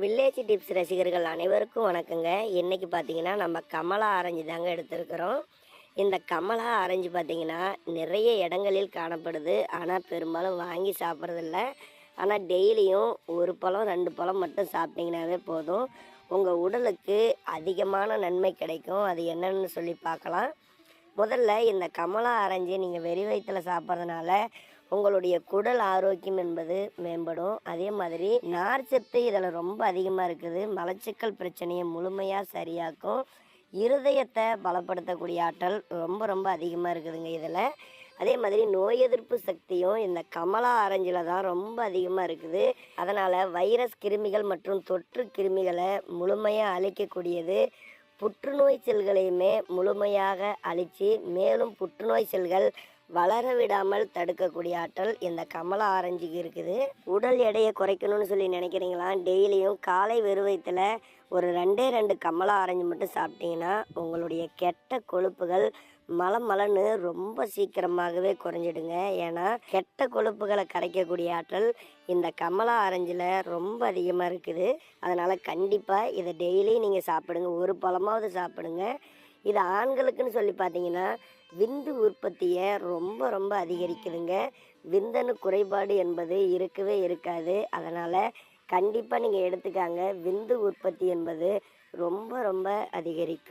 Village tips ரசிகர்கள் அனைவருக்கும் வணக்கங்க. இன்றைக்கி பார்த்தீங்கன்னா நம்ம கமலா ஆரஞ்சு தாங்க எடுத்திருக்கிறோம். இந்த கமலா ஆரஞ்சு பார்த்திங்கன்னா நிறைய இடங்களில் காணப்படுது. ஆனால் பெரும்பாலும் வாங்கி சாப்பிட்றதில்ல. ஆனால் டெய்லியும் ஒரு பழம் ரெண்டு பழம் மட்டும் சாப்பிட்டிங்கனாவே போதும். உங்கள் உடலுக்கு அதிகமான நன்மை கிடைக்கும். அது என்னன்னு சொல்லி பார்க்கலாம். முதல்ல இந்த கமலா ஆரஞ்சு நீங்கள் வெறி வயிற்றில் சாப்பிட்றதுனால உங்களுடைய குடல் ஆரோக்கியம் என்பது மேம்படும். அதே மாதிரி நார்ச்சத்து இதில் ரொம்ப அதிகமாக இருக்குது. மலச்சிக்கல் பிரச்சனையை முழுமையாக சரியாக்கும். இருதயத்தை பலப்படுத்தக்கூடிய ஆற்றல் ரொம்ப ரொம்ப அதிகமாக இருக்குதுங்க இதில். அதே மாதிரி நோய் எதிர்ப்பு சக்தியும் இந்த கமலா ஆரஞ்சில் தான் ரொம்ப அதிகமாக இருக்குது. அதனால் வைரஸ் கிருமிகள் மற்றும் தொற்று கிருமிகளை முழுமையாக அழிக்கக்கூடியது. புற்றுநோய் செல்களையுமே முழுமையாக அழித்து மேலும் புற்றுநோய் செல்கள் வளர விடாமல் தடுக்கக்கூடிய ஆற்றல் இந்த கமலா ஆரஞ்சுக்கு இருக்குது. உடல் எடையை குறைக்கணும்னு சொல்லி நினைக்கிறீங்களா? டெய்லியும் காலை வெறுவயத்தில் ஒரு ரெண்டே ரெண்டு கமலா ஆரஞ்சு மட்டும் சாப்பிட்டீங்கன்னா உங்களுடைய கெட்ட கொழுப்புகள் மலம் மலன்னு ரொம்ப சீக்கிரமாகவே குறைஞ்சிடுங்க. ஏன்னா கெட்ட கொழுப்புகளை கரைக்கக்கூடிய ஆற்றல் இந்த கமலா ஆரஞ்சில் ரொம்ப அதிகமாக இருக்குது. அதனால் கண்டிப்பாக இதை டெய்லி நீங்கள் சாப்பிடுங்க. ஒரு பழமாவது சாப்பிடுங்க. இது ஆண்களுக்குன்னு சொல்லி பார்த்தீங்கன்னா விந்து உற்பத்தியை ரொம்ப ரொம்ப அதிகரிக்குதுங்க. விந்தணு குறைபாடு என்பது இருக்கவே இருக்காது. அதனால் கண்டிப்பாக நீங்கள் எடுத்துக்காங்க. விந்து உற்பத்தி என்பது ரொம்ப ரொம்ப அதிகரிக்கும்.